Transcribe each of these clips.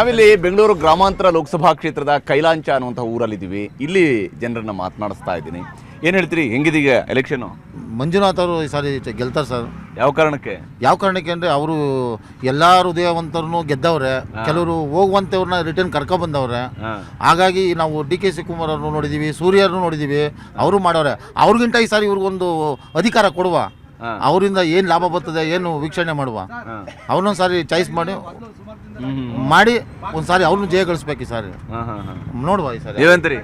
ನಾವಿಲ್ಲಿ ಬೆಂಗಳೂರು ಗ್ರಾಮಾಂತರ ಲೋಕಸಭಾ ಕ್ಷೇತ್ರದ ಕೈಲಾಂಚ ಅನ್ನುವಂಥ ಊರಲ್ಲಿದ್ದೀವಿ. ಇಲ್ಲಿ ಜನರನ್ನ ಮಾತನಾಡಿಸ್ತಾ ಇದ್ದೀನಿ. ಏನು ಹೇಳ್ತೀರಿ? ಹೆಂಗಿದೀಗ ಎಲೆಕ್ಷನ್ ಮಂಜುನಾಥ್ ಅವರು ಈ ಸಾರಿ ಗೆಲ್ತಾರೆ ಸರ್. ಯಾವ ಕಾರಣಕ್ಕೆ? ಯಾವ ಕಾರಣಕ್ಕೆ ಅಂದರೆ ಅವರು ಎಲ್ಲ ಹೃದಯವಂತರನ್ನು ಗೆದ್ದವ್ರೆ ಕೆಲವರು ಹೋಗುವಂಥವ್ರನ್ನ ರಿಟರ್ನ್ ಕರ್ಕೊ ಬಂದವ್ರೆ ಹಾಗಾಗಿ ನಾವು ಡಿ ಕೆ ಶಿವಕುಮಾರ್ ಅವ್ರನ್ನು ನೋಡಿದ್ದೀವಿ ಸೂರ್ಯರನ್ನು ನೋಡಿದ್ದೀವಿ ಅವರು ಮಾಡವ್ರೆ ಅವ್ರಿಗಿಂತ ಈ ಸಾರಿ ಇವ್ರಿಗೊಂದು ಅಧಿಕಾರ ಕೊಡುವ. ಅವರಿಂದ ಏನು ಲಾಭ ಬರ್ತದೆ ಏನು ವೀಕ್ಷಣೆ ಮಾಡುವ? ಅವ್ರನ್ನೊಂದು ಸಾರಿ ಚಾಯ್ಸ್ ಮಾಡಿ ಮಾಡಿ ಒಂದು ಸಾರಿ ಅವ್ರನ್ನ ಜಯಗಳಿಸ್ಬೇಕು ಈ ಸಾರಿ. ನೋಡುವ ಈ ಸಾರಿ. ನೀವಂತೀರಿ?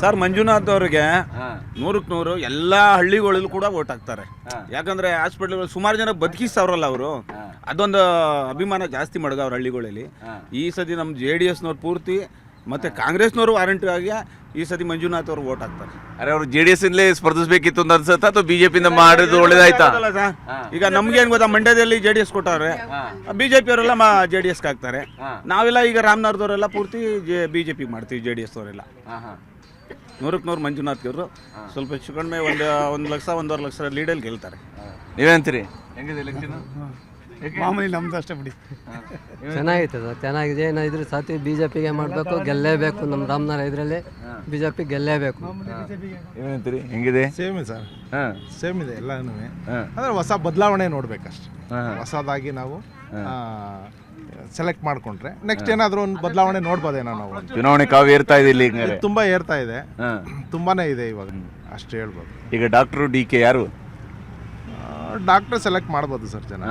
ಸರ್ ಮಂಜುನಾಥ್ ಅವ್ರಿಗೆ ನೂರಕ್ಕೆ ನೂರು ಎಲ್ಲ ಹಳ್ಳಿಗಳಲ್ಲೂ ಕೂಡ ಓಟ್ ಹಾಕ್ತಾರೆ. ಯಾಕಂದ್ರೆ ಹಾಸ್ಪಿಟ್ಲ್ಗಳು ಸುಮಾರು ಜನ ಬದುಕಿಸ್ತಾವ್ರಲ್ಲ ಅವರು. ಅದೊಂದು ಅಭಿಮಾನ ಜಾಸ್ತಿ ಮಡಗವ್ರ ಹಳ್ಳಿಗಳಲ್ಲಿ. ಈ ಸತಿ ನಮ್ಮ ಜೆ ಡಿ ಎಸ್ನವ್ರು ಪೂರ್ತಿ ಮತ್ತೆ ಕಾಂಗ್ರೆಸ್ನವರು ವಾರಂಟಿ ಆಗಿ ಈ ಸತಿ ಮಂಜುನಾಥ್ ಅವ್ರು ಓಟ್ ಹಾಕ್ತಾರೆ. ಅರೆ ಅವರು ಜೆ ಡಿ ಎಸ್ ಇಂದಲೇ ಸ್ಪರ್ಧಿಸಬೇಕಿತ್ತು ಅಂತ ಅನ್ಸುತ್ತಾ. ಅಥವಾ ಬಿಜೆಪಿಯಿಂದ ಮಾಡಿದ್ರು ಒಳ್ಳೇದಾಯ್ತಾ? ಅದಲ್ಲ ಸರ್ ಈಗ ನಮ್ಗೆ ಏನ್ ಗೊತ್ತಾ ಮಂಡ್ಯದಲ್ಲಿ ಜೆ ಡಿ ಎಸ್ ಕೊಟ್ಟವ್ರೆ. ಬಿಜೆಪಿ ಅವರೆಲ್ಲ ಜೆ ಡಿ ಎಸ್ ಹಾಕ್ತಾರೆ. ನಾವೆಲ್ಲ ಈಗ ರಾಮನಗರದವರೆಲ್ಲ ಪೂರ್ತಿ ಬಿಜೆಪಿ ಮಾಡ್ತೀವಿ ಜೆ ಡಿ ಎಸ್ ಅವರೆಲ್ಲ. ನೂರಕ್ಕೆ ನೂರು ಮಂಜುನಾಥ್ ಅವರು. ಸ್ವಲ್ಪ ಹೆಚ್ಚು ಕಡಿಮೆ ಒಂದು ಒಂದು ಲಕ್ಷ ಒಂದೂವರೆ ಲಕ್ಷ ಲೀಡಲ್ಲಿ ಗೆಲ್ತಾರೆ. ನೀವೇಂತೀರಿ ಹೆಂಗಿದೆ ಎಲೆಕ್ಷನ್ ಮಾಮೂಲಿ ನಮ್ದು ಅಷ್ಟೇ ಬಿಡಿ. ಚೆನ್ನಾಗಿತ್ತು ಸರ್ ಚೆನ್ನಾಗಿದೆ. ಏನಾದ್ರು ಸತಿ ಬಿ ಜೆ ಪಿಗೆ ಮಾಡಬೇಕು ಗೆಲ್ಲೇಬೇಕು. ನಮ್ಮ ರಾಮನಗರ ಇದರಲ್ಲಿ ಬಿ ಜೆ ಪಿ ಗೆಲ್ಲೇಬೇಕು ಏನಂತೀರಿ? ಹೆಂಗಿದೆ? Same sir. ಹಾಂ. ಸೇಮ್ ಇದೆ ಎಲ್ಲನೂ. ಅಂದರೆ ಹೊಸ ಬದಲಾವಣೆ ನೋಡ್ಬೇಕಷ್ಟೆ. ಹೊಸದಾಗಿ ನಾವು ಸೆಲೆಕ್ಟ್ ಮಾಡ್ಕೊಂಡ್ರೆ ನೆಕ್ಸ್ಟ್ ಏನಾದರೂ ಒಂದು ಬದಲಾವಣೆ ನೋಡ್ಬೋದೇನೋ ನಾವು. ಚುನಾವಣೆ ಕಾವು ಏರ್ತಾ ಇದೆ ಇಲ್ಲಿ ಹಿಂಗಾರೆ? ತುಂಬಾ ಏರ್ತಾ ಇದೆ. ತುಂಬಾನೇ ಇದೆ ಇವಾಗ. ಅಷ್ಟು ಹೇಳ್ಬೋದು. ಈಗ ಡಾಕ್ಟ್ರು ಡಿ ಕೆ ಯಾರು? ಡಾಕ್ಟರ್ ಸೆಲೆಕ್ಟ್ ಮಾಡ್ಬೋದು ಸರ್ ಜನ.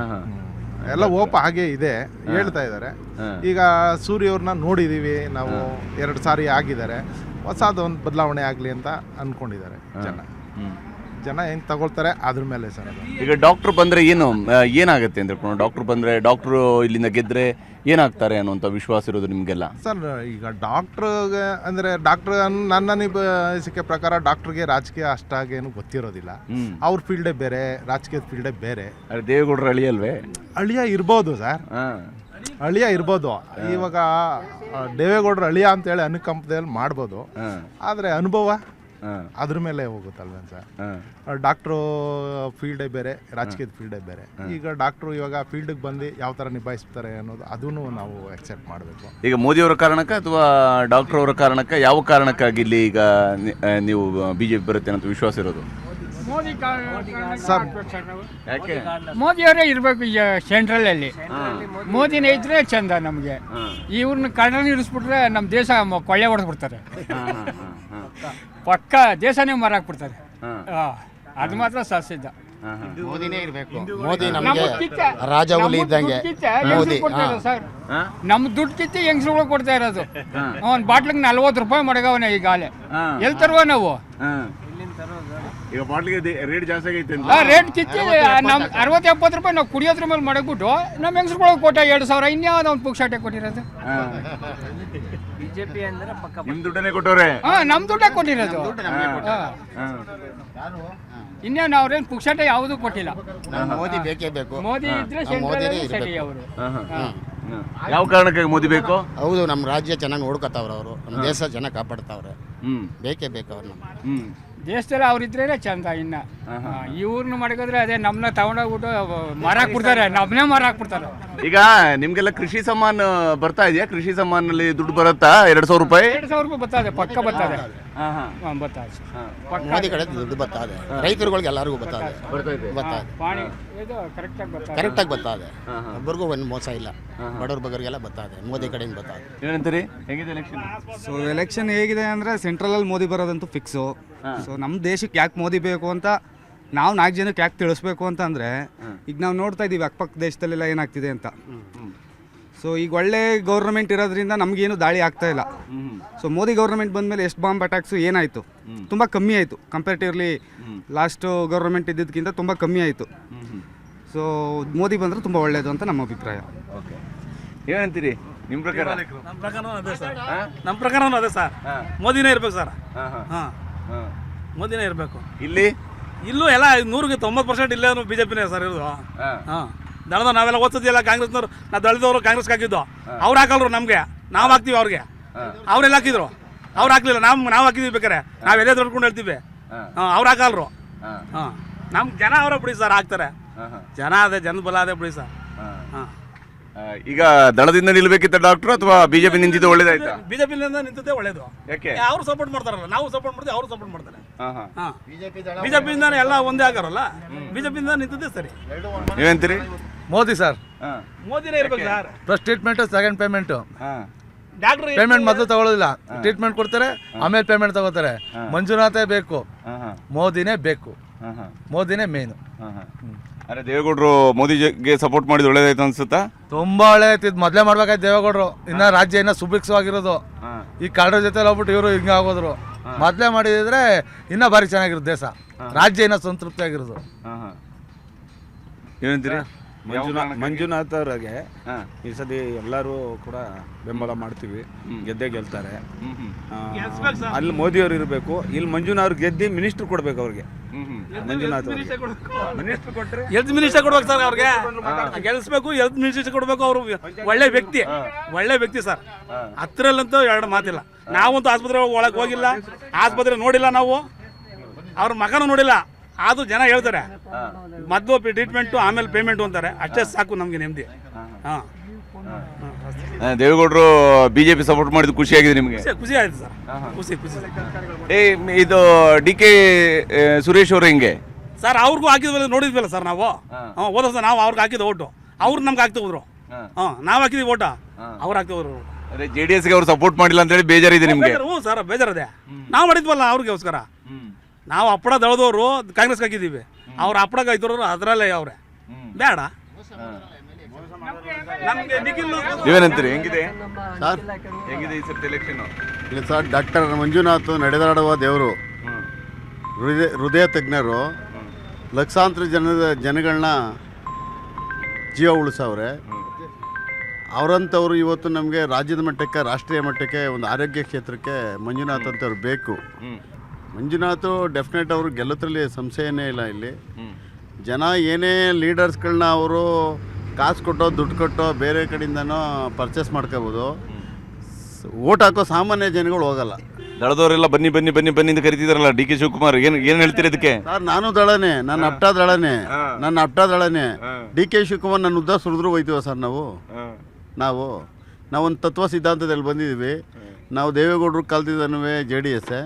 ಎಲ್ಲ ಓಪ ಹಾಗೆ ಇದೆ ಹೇಳ್ತಾ ಇದ್ದಾರೆ. ಈಗ ಸೂರ್ಯವ್ರನ್ನ ನೋಡಿದೀವಿ ನಾವು ಎರಡು ಸಾರಿ ಆಗಿದ್ದಾರೆ. ಹೊಸದೊಂದು ಬದಲಾವಣೆ ಆಗಲಿ ಅಂತ ಅನ್ಕೊಂಡಿದ್ದಾರೆ ಜನ. ಜನ ಹೆಂಗ್ ತಗೊಳ್ತಾರೆ ಅದ್ರ ಮೇಲೆ ಸರ್ ಅದು. ಈಗ ಡಾಕ್ಟರ್ ಬಂದ್ರೆ ಏನು ಏನಾಗುತ್ತೆ ಅಂದ್ರೆ ಡಾಕ್ಟರ್ ಬಂದ್ರೆ ಡಾಕ್ಟ್ರು ಇಲ್ಲಿಂದ ಗೆದ್ರೆ ಏನಾಗ್ತಾರೆ ಅನ್ನುವಂಥ ವಿಶ್ವಾಸ ಇರೋದು ನಿಮಗೆಲ್ಲ? ಸರ್ ಈಗ ಡಾಕ್ಟ್ರಿಗೆ ಅಂದರೆ ಡಾಕ್ಟರ್ ನನ್ನ ಅನಿಸಿಕೆ ಪ್ರಕಾರ ಡಾಕ್ಟ್ರಿಗೆ ರಾಜಕೀಯ ಅಷ್ಟಾಗೇನು ಗೊತ್ತಿರೋದಿಲ್ಲ. ಅವ್ರ ಫೀಲ್ಡೇ ಬೇರೆ ರಾಜಕೀಯದ ಫೀಲ್ಡೇ ಬೇರೆ. ದೇವೇಗೌಡರು ಅಳಿಯಲ್ವೇ? ಅಳಿಯ ಇರ್ಬೋದು ಸರ್. ಅಳಿಯ ಇರ್ಬೋದು. ಇವಾಗ ದೇವೇಗೌಡರು ಅಳಿಯ ಅಂತೇಳಿ ಅನುಕಂಪದಲ್ಲಿ ಮಾಡ್ಬೋದು. ಆದರೆ ಅನುಭವ ಅದ್ರ ಮೇಲೆ ಹೋಗುತ್ತಲ್ವ ಸರ್ ಡಾಕ್ಟ್ರು ಫೀಲ್ಡೇ ಬೇರೆ ರಾಜಕೀಯದ ಫೀಲ್ಡೇ ಬೇರೆ. ಈಗ ಡಾಕ್ಟ್ರು ಇವಾಗ ಫೀಲ್ಡಿಗೆ ಬಂದು ಯಾವ ಥರ ನಿಭಾಯಿಸ್ತಾರೆ ಅನ್ನೋದು ಅದನ್ನು ನಾವು ಎಕ್ಸೆಪ್ಟ್ ಮಾಡಬೇಕು. ಈಗ ಮೋದಿಯವರ ಕಾರಣಕ್ಕೆ ಅಥವಾ ಡಾಕ್ಟರ್ ಅವರ ಕಾರಣಕ್ಕೆ ಯಾವ ಕಾರಣಕ್ಕಾಗಿ ಇಲ್ಲಿ ಈಗ ನೀವು ಬಿ ನೀವು ಬಿಜೆಪಿ ಬರುತ್ತೆ ಅಂತ ವಿಶ್ವಾಸ ಇರೋದು? ಮೋದಿ ಸರ್. ಯಾಕೆ? ಮೋದಿಯವರೇ ಇರಬೇಕು ಈಗ ಸೆಂಟ್ರಲಲ್ಲಿ ಮೋದಿನೇ ಇದ್ರೆ ಚಂದ ನಮಗೆ. ಇವ್ರನ್ನ ಕನ್ನಡ ಇರಿಸ್ಬಿಟ್ರೆ ನಮ್ಮ ದೇಶ ಮ- ಕೊಳ್ಳೆ ಹೊಡೆದ್ಬಿಡ್ತಾರೆ. ಪಕ್ಕ ದೇಶನೇ ಮಾರಾಕ್ಬಿಡ್ತಾರೆ. ಆ, ಅದು ಮಾತ್ರ ಸಸಿದ್ದ. ಮೋದಿನೇ ಇರಬೇಕು. ಮೋದಿ ನಮಗೆ ಕಿತ್ತ ರಾಜ ಹುಲಿ ಇದ್ದಂಗೆ. ಮೋದಿ ಸರ್? ನಮ್ಮ ದುಡ್ಡು ಕಿತ್ತಿ ಹೆಂಗಸ್ರುಗಳು ಕೊಡ್ತಾ ಇರೋದು? ಒಂದು ಬಾಟ್ಲಿಗೆ ನಲ್ವತ್ತು ರೂಪಾಯಿ ಮಡಗವನೆ ಈಗಾಲೆ ಎಲ್ಲಿ ತರುವ ನಾವು? ಈಗ ಬಾಟ್ಲಿಗೆ ರೇಟ್ ಜಾಸ್ತಿ ಆಗೈತೆ ಆ ರೇಟ್ ಕಿತ್ತಿ ನಮ್ ಅರವತ್ತು ಎಪ್ಪತ್ತು ರೂಪಾಯಿ. ನಾವು ಕುಡಿಯೋದ್ರ ಮೇಲೆ ಮಡಗ್ಬಿಟ್ಟು ನಮ್ಮ ಹೆಂಗಸ್ರುಗಳಿಗೆ ಕೊಟ್ಟ ಎರಡು ಸಾವಿರ ಇನ್ಯಾವ್ದು ಒಂದು ಪುಕ್ಷಾಟೆ ಕೊಟ್ಟಿರೋದು? ನಿಮ್ ದುಡ್ಡನ್ನೇ ಕೊಟ್ಟವ್ರೆ. ಹಾ ನಮ್ ದುಡ್ಡೇ ಕೊಟ್ಟಿರೋದು. ಹಾ. ಇನ್ನೇನು ಅವ್ರೇನು ಪುಕ್ಷಟ ಯಾವುದು ಕೊಟ್ಟಿಲ್ಲ. ಮೋದಿ ಬೇಕೇ ಬೇಕು. ಮೋದಿ ಇದ್ರೆ ನಾವು ಮೋದಿನೇ ಸೆಂಟ್ರಲ್ ಸರಿ ಇರ್ಬೇಕು. ಅವರು. ಯಾವ ಕಾರಣಕ್ಕೆ ಮೋದಿ ಬೇಕು? ಹೌದು ನಮ್ಮ ರಾಜ್ಯ ಚೆನ್ನಾಗಿ ನೋಡ್ಕೊತಾವ್ರ ಅವರು. ನಮ್ಮ ದೇಶ ಚೆನ್ನಾಗಿ ಕಾಪಾಡ್ತಾವ್ರೆ. ಹ್ಮ್. ಬೇಕೇ ಬೇಕು ಅವ್ರು ನಮ್ಮ ಹ್ಮ್. ದೇಶದಲ್ಲಿ ಅವ್ರಿದ್ರೇನೆ ಚಂದ ಇನ್ನ. ಇವ್ರನ್ನ ಮಡಗಿದ್ರೆ ಅದೇ ನಮ್ಮನ್ನ ತಗೊಂಡೋಗ್ಬಿಟ್ಟು ಮರ ಬಿಡ್ತಾರೆ ನಮ್ಮನ್ನೇ ಮರ ಬಿಡ್ತಾರೆ ಈಗ ನಿಮ್ಗೆಲ್ಲ ಕೃಷಿ ಸಮ್ಮಾನ್ ಬರ್ತಾ ಇದೆಯಾ? ಕೃಷಿ ಸಮ್ಮಾನಲ್ಲಿ ದುಡ್ಡು ಬರುತ್ತಾ? ಎರಡ್ ಸಾವಿರ ರೂಪಾಯಿ? ಎರಡು ಸಾವಿರ ರೂಪಾಯಿ ಬರ್ತದೆ ಪಕ್ಕ ಬರ್ತದೆ ಹಾ ಬರ್ತದೆ ಪಕ್ಕ ಮೋದಿ ಕಡೆ ದುಡ್ಡು ಬರ್ತದೆ ರೈತರುಗಳಿಗೆ ಎಲ್ಲರಿಗೂ ಬರ್ತಾ ಇದೆ. ಪಾಣಿ ಇದು ಕರೆಕ್ಟಾಗಿ ಬರ್ತದೆ ಕರೆಕ್ಟಾಗಿ ಬರ್ತದೆ ಒಬ್ಬರಿಗೂ ಒಂದು ಮೋಸ ಇಲ್ಲ. ಬಡವ್ರ ಬಗ್ಗರಿಗೆಲ್ಲ ಇದೆ. ಮೋದಿ ಕಡೆಯಿಂದ ಬರ್ತದೆ ಏನಂತೀರಿ? ಹೆಂಗಿದೆ ಎಲೆಕ್ಷನ್ ಸೊ ಎಲೆಕ್ಷನ್ ಹೇಗಿದೆ ಅಂದರೆ ಸೆಂಟ್ರಲಲ್ಲಿ ಮೋದಿ ಬರೋದಂತೂ ಫಿಕ್ಸು ಸೊ ನಮ್ಮ ದೇಶಕ್ಕೆ ಯಾಕೆ ಮೋದಿ ಬೇಕು ಅಂತ ನಾವು ನಾಲ್ಕು ಜನಕ್ಕೆ ಯಾಕೆ ತಿಳಿಸ್ಬೇಕು ಅಂತಂದರೆ ಈಗ ನಾವು ನೋಡ್ತಾ ಇದ್ದೀವಿ ಅಕ್ಕಪಕ್ಕ ದೇಶದಲ್ಲೆಲ್ಲ ಏನಾಗ್ತಿದೆ ಅಂತ. ಸೊ ಈಗ ಒಳ್ಳೆ ಗೌರ್ಮೆಂಟ್ ಇರೋದ್ರಿಂದ ನಮಗೇನು ದಾಳಿ ಆಗ್ತಾ ಇಲ್ಲ. ಸೊ ಮೋದಿ ಗೌರ್ಮೆಂಟ್ ಬಂದಮೇಲೆ ಎಷ್ಟು ಬಾಂಬ್ ಅಟ್ಯಾಕ್ಸು ಏನಾಯಿತು? ತುಂಬ ಕಮ್ಮಿ ಆಯಿತು. ಕಂಪೇರಿಟಿವ್ಲಿ ಲಾಸ್ಟ್ ಗೌರ್ಮೆಂಟ್ ಇದ್ದಿದ್ದಕ್ಕಿಂತ ತುಂಬ ಕಮ್ಮಿ ಆಯಿತು. ಸೊ ಮೋದಿ ಬಂದರೆ ತುಂಬ ಒಳ್ಳೆಯದು ಅಂತ ನಮ್ಮ ಅಭಿಪ್ರಾಯ. ಓಕೆ ಏನಂತೀರಿ? ನಿಮ್ಮ ಪ್ರಕಾರ? ನಮ್ಮ ಪ್ರಕಾರನೂ ಅದೇ ಸರ್. ನಮ್ಮ ಪ್ರಕಾರನೂ ಅದೇ ಸರ್. ಮೋದಿನೇ ಇರ್ಬೇಕು ಸರ್. ಹಾ, ಹಾ, ಹಾಂ. ಹಾ. ಮೋದಿನೇ ಇರಬೇಕು. ಇಲ್ಲಿ? ಇಲ್ಲೂ ಎಲ್ಲ ನೂರಿಗೆ ತೊಂಬತ್ತು ಪರ್ಸೆಂಟ್ ಇಲ್ಲೇ ಬಿ ಜೆ ಪಿನೇ ಸರ್ ಇರೋದು. ಹಾ. ದಳದ ನಾವೆಲ್ಲ ಓದ್ತಿದ್ದಿಲ್ಲ ಕಾಂಗ್ರೆಸ್ನವ್ರು ನಾವು ದಳದವರು ಕಾಂಗ್ರೆಸ್ಗೆ ಹಾಕಿದ್ದು. ಅವ್ರು ಹಾಕಲ್ರು ನಮಗೆ. ನಾವು ಹಾಕ್ತೀವಿ ಅವ್ರಿಗೆ. ಅವ್ರೆಲ್ಲ ಹಾಕಿದ್ರು. ಅವ್ರು ಹಾಕ್ಲಿಲ್ಲ ನಾವು ನಾವು ಹಾಕಿದ್ವಿ ಬೇಕಾರೆ ನಾವು ಎಲ್ಲೇ ದೊಡ್ಕೊಂಡು ಹೇಳ್ತೀವಿ. ಹಾಂ. ಅವ್ರು ಹಾಕಲ್ರು. ಹಾ. ನಮ್ಮ ಜನ ಅವರೇ ಬಿಡಿ ಸರ್ ಹಾಕ್ತಾರೆ. ಜನ ಅದೇ ಜನ ಬಲ ಅದೇ ಬಿಡಿ ಸರ್. ಹಾ. ಈಗ ದಳದಿಂದ ನಿಲ್ಬೇಕಿತ್ತ ಡಾಕ್ಟರ್ ಅಥವಾ ಬಿಜೆಪಿ ನಿಂತಿದ್ದು ಒಳ್ಳೇದಾಯ್ತಾ? ಬಿಜೆಪಿಯಿಂದ ನಿಂತದ್ದೇ ಒಳ್ಳೇದು. ಯಾಕೆ? ಅವ್ರು ಸಪೋರ್ಟ್ ಮಾಡ್ತಾರಲ್ಲ ನಾವು ಸಪೋರ್ಟ್ ಮಾಡ್ತೀವಿ ಅವರು ಸಪೋರ್ಟ್ ಮಾಡ್ತಾರೆ. ಬಿಜೆಪಿ ಬಿಜೆಪಿಯಿಂದ ಎಲ್ಲ ಒಂದೇ ಆಗಾರಲ್ಲ? ಬಿಜೆಪಿಯಿಂದ ನಿಂತದ್ದೇ ಸರಿ. ನೀವೇಂತೀರಿ ಮೋದಿ ಸರ್. ಹಾ, ಮೋದಿನೇ ಇರ್ಬೇಕು sir first treatment second payment ಹಾ. ಡಾಕ್ಟರ್ ಪೇಮೆಂಟ್ ಮೊದಲು ತಗೊಳ್ಳೋದಿಲ್ಲ ಟ್ರೀಟ್ಮೆಂಟ್ ಕೊಡ್ತಾರೆ ಆಮೇಲೆ ಪೇಮೆಂಟ್ ತಗೋತಾರೆ. ಮಂಜುನಾಥೇ ಬೇಕು. ಹಾ, ಹಾ, ಮೋದಿನೇ ಬೇಕು. ಹಾ, ಹಾ, ಮೋದಿನೇ ಮೇನು ಹಾ, ಹಾ. ಅರೆ ದೇವೇಗೌಡರು ಮೋದಿಜಿಗೆ ಸಪೋರ್ಟ್ ಮಾಡಿದ್ ಒಳ್ಳೇದಾಯ್ತು ಅನ್ಸುತ್ತಾ? ತುಂಬಾ ಒಳ್ಳೇದಾಯ್ತು. ಇದು ಮೊದಲೇ ಮಾಡ್ಬೇಕಾಯ್ತು ದೇವೇಗೌಡರು. ಇನ್ನ ರಾಜ್ಯ ಇನ್ನ ಸುಭಿಕ್ಷವಾಗಿರೋದು. ಈ ಕಾಡ್ರ ಜೊತೆ ಹೋಗ್ಬಿಟ್ಟು ಇವರು ಹಿಂಗೆ ಆಗೋದ್ರು. ಮೊದಲೇ ಮಾಡಿದ್ರೆ ಇನ್ನ ಭಾರಿ ಚೆನ್ನಾಗಿರೋದು ದೇಶ. ರಾಜ್ಯ ಇನ್ನ ಸಂತೃಪ್ತಿ ಆಗಿರೋದು. ಏನಂತೀರಿ? ಮಂಜುನಾಥ್ ಮಂಜುನಾಥ್ ಅವ್ರಿಗೆ ಈ ಸತಿ ಎಲ್ಲರೂ ಕೂಡ ಬೆಂಬಲ ಮಾಡ್ತೀವಿ ಗೆದ್ದೇ ಗೆಲ್ತಾರೆ. ಅಲ್ಲಿ ಮೋದಿ ಅವ್ರು ಇರಬೇಕು ಇಲ್ಲಿ ಮಂಜುನಾಥ್ ಅವ್ರು ಗೆದ್ದಿ ಮಿನಿಸ್ಟರ್ ಕೊಡ್ಬೇಕು ಅವ್ರಿಗೆ. ಮಂಜುನಾಥ್ ಅವ್ರಿಗೆ. ಮಿನಿಸ್ಟರ್ ಕೊಟ್ರೆ? ಹೆಲ್ತ್ ಮಿನಿಸ್ಟರ್ ಕೊಡ್ಬೇಕು ಸರ್ ಅವ್ರಿಗೆ? ಗೆಲ್ಸ್ಬೇಕು ಹೆಲ್ತ್ ಮಿನಿಸ್ಟರ್ ಕೊಡ್ಬೇಕು ಅವರು. ಒಳ್ಳೆ ವ್ಯಕ್ತಿ. ಒಳ್ಳೆ ವ್ಯಕ್ತಿ ಸರ್. ಹತ್ತಿರಲ್ಲಂತೂ ಎರಡು ಮಾತಿಲ್ಲ. ನಾವಂತೂ ಆಸ್ಪತ್ರೆ ಒಳಗೆ ಹೋಗಿಲ್ಲ. ಆಸ್ಪತ್ರೆ ನೋಡಿಲ್ಲ ನಾವು. ಅವ್ರ ಮಗನೂ ನೋಡಿಲ್ಲ. ಆದ್ರೂ ಜನ ಹೇಳ್ತಾರೆ. ಮೊದಲು ಟ್ರೀಟ್ಮೆಂಟು ಆಮೇಲೆ ಪೇಮೆಂಟು ಅಂತಾರೆ. ಅಷ್ಟೇ ಸಾಕು ನಮಗೆ ನೆಮ್ಮದಿ. ಹಾಂ. ಆ, ದೇವೇಗೌಡರು ಬಿಜೆಪಿ ಸಪೋರ್ಟ್ ಮಾಡಿದ್ದು ಖುಷಿಯಾಗಿದೆ ನಿಮಗೆ? ಖುಷಿ ಆಯ್ತು ಸರ್. ಖುಷಿ ಖುಷಿ. ಏ ಇದು ಡಿ ಕೆ ಸುರೇಶ್ ಅವರು ಹಿಂಗೆ? ಸರ್ ಅವ್ರಿಗೂ ಹಾಕಿದ್ವಲ್ಲ ನೋಡಿದ್ವಲ್ಲ ಸರ್ ನಾವು? ಹಾಂ. ಹೋದ ಸರ್ ನಾವು ಅವ್ರಿಗೆ ಹಾಕಿದ ಓಟು. ಅವ್ರು ನಮ್ಗೆ ಹಾಕ್ತಾ ಹೋದ್ರು. ಹಾಂ. ನಾವು ಹಾಕಿದ್ವಿ ಓಟ. ಅವ್ರು ಹಾಕ್ತಾ ಹೋದ್ರು. ಅದೇ ಜೆ ಡಿ ಎಸ್ಗೆ ಅವ್ರು ಸಪೋರ್ಟ್ ಮಾಡಿಲ್ಲ ಅಂತೇಳಿ ಬೇಜಾರಿದೆ ನಿಮಗೆ. ಹ್ಞೂ ಸರ್ ಬೇಜಾರದೆ. ನಾವು ಮಾಡಿದ್ವಲ್ಲ ಅವ್ರಿಗೋಸ್ಕರ. ನಾವು ಅಪ್ಪಡ ದಳದವರು ಕಾಂಗ್ರೆಸ್ ಹಾಕಿದ್ದೀವಿ. ಅವ್ರು ಅಪ್ಪಡ ಇದ್ರು ಅದರಲ್ಲೇ ಅವ್ರೆ. ಬೇಡ. ನಮ್ಗೆ ನಿಖಿಲ್ ನೀವೇನಂತೀರಿ ಹೆಂಗಿದೆ? ಸರ್. ಹೆಂಗಿದೆ ಈ ಸರ್ತಿ ಎಲೆಕ್ಷನ್ ಇಲ್ಲ ಸರ್ ಡಾಕ್ಟರ್ ಮಂಜುನಾಥ್ ನಡೆದಾಡುವ ದೇವರು. ಹೃದಯ ಹೃದಯ ತಜ್ಞರು. ಲಕ್ಷಾಂತರ ಜನದ ಜನಗಳನ್ನ ಜೀವ ಉಳಿಸವ್ರೆ. ಅವರಂಥವ್ರು ಇವತ್ತು ನಮಗೆ ರಾಜ್ಯದ ಮಟ್ಟಕ್ಕೆ ರಾಷ್ಟ್ರೀಯ ಮಟ್ಟಕ್ಕೆ ಒಂದು ಆರೋಗ್ಯ ಕ್ಷೇತ್ರಕ್ಕೆ ಮಂಜುನಾಥ್ ಅಂತವ್ರು ಬೇಕು. ಮಂಜುನಾಥ್ ಡೆಫಿನೆಟ್ ಅವರು ಗೆಲ್ಲತ್ರಲ್ಲಿ ಸಂಶಯನೇ ಇಲ್ಲ ಇಲ್ಲಿ. ಜನ ಏನೇ ಲೀಡರ್ಸ್ಗಳನ್ನ ಅವರು ಕಾಸು ಕೊಟ್ಟೋ ದುಡ್ಡು ಕೊಟ್ಟೋ ಬೇರೆ ಕಡೆಯಿಂದನೋ ಪರ್ಚೇಸ್ ಮಾಡ್ಕೋಬೋದು. ಓಟ್ ಹಾಕೋ ಸಾಮಾನ್ಯ ಜನಗಳು ಹೋಗಲ್ಲ. ದಳದವರೆಲ್ಲ ಬನ್ನಿ ಬನ್ನಿ ಬನ್ನಿ ಬನ್ನಿ ಅಂತ ಕರಿತಿದಾರಲ್ಲ ಡಿ ಕೆ ಶಿವಕುಮಾರ್ ಏನು ಏನು ಹೇಳ್ತೀರಿ ಇದಕ್ಕೆ? ಸರ್ ನಾನು ದಳನೇ ನನ್ನ ಅಪ್ಟ ದಳನೆ ನನ್ನ ಅಪ್ಟ ದಳನೆ. ಡಿ ಕೆ ಶಿವಕುಮಾರ್ ನನ್ನ ಉದ್ದ ಸುರಿದ್ರು ಹೋಯ್ತೀವ ಸರ್ ನಾವು? ನಾವು ನಾವೊಂದು ತತ್ವ ಸಿದ್ಧಾಂತದಲ್ಲಿ ಬಂದಿದ್ದೀವಿ. ನಾವು ದೇವೇಗೌಡರು ಕಲ್ತಿದ್ದನೂ ಜೆ ಡಿ ಎಸ್ಸೇ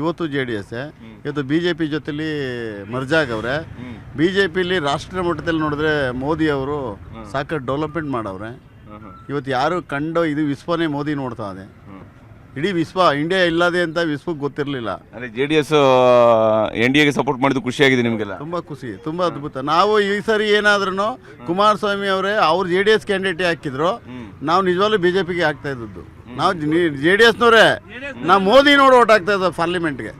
ಇವತ್ತು J D S B J P P ಜೊತೆಲಿ ಮರ್ಜಾಗ್ ಅವ್ರೆ. ಬಿ ಜೆ ಪಿಲಿ ರಾಷ್ಟ್ರ ಮಟ್ಟದಲ್ಲಿ ನೋಡಿದ್ರೆ ಮೋದಿ ಅವರು ಸಾಕಷ್ಟು ಡೆವಲಪ್ಮೆಂಟ್ ಮಾಡವ್ರೆ. ಇವತ್ತು ಯಾರು ಕಂಡು ಇದು ವಿಶ್ವನೇ ಮೋದಿ ನೋಡ್ತಾ ಇದೆ. ಇಡೀ ವಿಶ್ವ ಇಂಡಿಯಾ ಇಲ್ಲದೆ ಅಂತ ವಿಶ್ವಕ್ಕೆ ಗೊತ್ತಿರಲಿಲ್ಲ. ಅದೇ J D S N D ಎಗೆ ಸಪೋರ್ಟ್ ಮಾಡಿದ್ದು ಖುಷಿಯಾಗಿದೆ ನಿಮಗೆಲ್ಲ. ತುಂಬ ಖುಷಿ ತುಂಬ ಅದ್ಭುತ. ನಾವು ಈ ಸರಿ ಏನಾದ್ರೂ ಕುಮಾರಸ್ವಾಮಿ ಅವರೇ ಅವ್ರು ಜೆ ಡಿ ಎಸ್ ಕ್ಯಾಂಡಿಡೇಟ್ ಹಾಕಿದ್ರು. ನಾವು ನಿಜವಾಗ್ಲೂ ಬಿ ಜೆ ಪಿಗೆ ಹಾಕ್ತಾ ಇದ್ದದ್ದು. ನಾವು ಜೆ ಡಿ ಎಸ್ನವರೇ ನಾವು ಮೋದಿ ನೋಡಿ ಓಟ್ ಹಾಕ್ತಾ ಇದ್ದೋ ಪಾರ್ಲಿಮೆಂಟ್ಗೆ.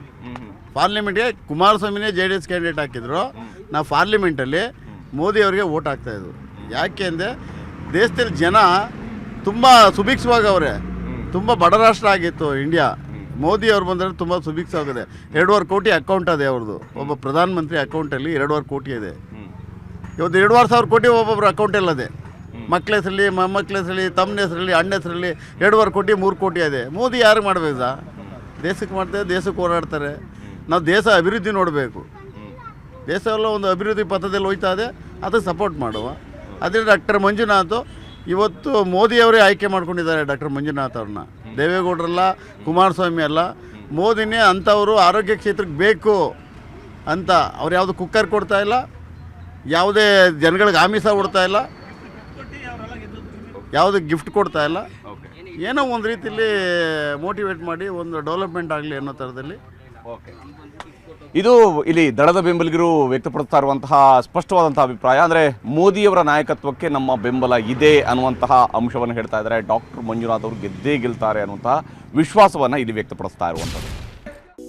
ಪಾರ್ಲಿಮೆಂಟ್ಗೆ ಕುಮಾರಸ್ವಾಮಿನೇ ಜೆ ಡಿ ಎಸ್ ಕ್ಯಾಂಡಿಡೇಟ್ ಹಾಕಿದ್ರು. ನಾವು ಪಾರ್ಲಿಮೆಂಟಲ್ಲಿ ಮೋದಿ ಅವರಿಗೆ ಓಟ್ ಹಾಕ್ತಾ ಇದ್ವು ಯಾಕೆ ಅಂದರೆ ದೇಶದಲ್ಲಿ ಜನ ತುಂಬ ಸುಭಿಕ್ಷವಾಗವ್ರೆ ತುಂಬ ಬಡ ರಾಷ್ಟ್ರ ಆಗಿತ್ತು ಇಂಡಿಯಾ. ಮೋದಿ ಅವ್ರು ಬಂದರೆ ತುಂಬ ಸುಭಿಕ್ಷ ಆಗಿದೆ ಎರಡೂವರೆ ಕೋಟಿ ಅಕೌಂಟ್ ಅದೇ ಅವ್ರದ್ದು ಒಬ್ಬ ಪ್ರಧಾನಮಂತ್ರಿ ಅಕೌಂಟಲ್ಲಿ ಎರಡೂವರೆ ಕೋಟಿ ಇದೆ. ಇವತ್ತು ಎರಡೂವರೆ ಸಾವಿರ ಕೋಟಿ ಒಬ್ಬೊಬ್ಬರ ಅಕೌಂಟಲ್ಲಿ ಅದೇ ಮಕ್ಳ ಹೆಸರಲ್ಲಿ ಮೊಮ್ಮಕ್ಳ ಹೆಸರಲ್ಲಿ ತಮ್ಮನ ಹೆಸರಲ್ಲಿ, ಅಣ್ಣ ಹೆಸರಲ್ಲಿ ಎರಡುವರೆ ಕೋಟಿ, ಮೂರು ಕೋಟಿ ಇದೆ ಮೋದಿ ಯಾರು ಮಾಡಬೇಕು ದೇಶಕ್ಕೆ ಮಾಡ್ತಾರೆ, ದೇಶಕ್ಕೆ ಹೋರಾಡ್ತಾರೆ. ನಾವು ದೇಶ ಅಭಿವೃದ್ಧಿ ನೋಡಬೇಕು. ದೇಶವೆಲ್ಲ ಒಂದು ಅಭಿವೃದ್ಧಿ ಪಥದಲ್ಲಿ ಹೋಯ್ತಾ ಇದೆ, ಅದಕ್ಕೆ ಸಪೋರ್ಟ್ ಮಾಡುವ. ಅದೇ ಡಾಕ್ಟರ್ ಮಂಜುನಾಥ್, ಇವತ್ತು ಮೋದಿಯವರೇ ಆಯ್ಕೆ ಮಾಡ್ಕೊಂಡಿದ್ದಾರೆ ಡಾಕ್ಟರ್ ಮಂಜುನಾಥ್ ಅವ್ರನ್ನ. ದೇವೇಗೌಡರಲ್ಲ, ಕುಮಾರಸ್ವಾಮಿ ಅಲ್ಲ, ಮೋದಿನೇ ಅಂಥವರು ಆರೋಗ್ಯ ಕ್ಷೇತ್ರಕ್ಕೆ ಬೇಕು ಅಂತ. ಅವ್ರು ಯಾವುದು ಕುಕ್ಕರ್ ಕೊಡ್ತಾ ಇಲ್ಲ, ಯಾವುದೇ ಜನಗಳಿಗೆ ಆಮಿಷ ಇಲ್ಲ ಯಾವುದೇ ಗಿಫ್ಟ್ ಕೊಡ್ತಾ ಇಲ್ಲ. ಏನೋ ಒಂದು ರೀತಿಯಲ್ಲಿ ಮೋಟಿವೇಟ್ ಮಾಡಿ ಒಂದು ಡೆವಲಪ್ಮೆಂಟ್ ಆಗಲಿ ಅನ್ನೋ ಥರದಲ್ಲಿ. ಇದು ಇಲ್ಲಿ ದಳದ ಬೆಂಬಲಿಗರು ವ್ಯಕ್ತಪಡಿಸ್ತಾ ಇರುವಂತಹ ಸ್ಪಷ್ಟವಾದಂತಹ ಅಭಿಪ್ರಾಯ. ಅಂದರೆ ಮೋದಿಯವರ ನಾಯಕತ್ವಕ್ಕೆ ನಮ್ಮ ಬೆಂಬಲ ಇದೆ ಅನ್ನುವಂತಹ ಅಂಶವನ್ನು ಹೇಳ್ತಾ ಇದ್ದಾರೆ. ಡಾಕ್ಟರ್ ಮಂಜುನಾಥ್ ಅವರು ಗೆದ್ದೇ ಗೆಲ್ತಾರೆ ಅನ್ನುವಂತಹ ವಿಶ್ವಾಸವನ್ನು ಇಲ್ಲಿ ವ್ಯಕ್ತಪಡಿಸ್ತಾ ಇರುವಂಥದ್ದು.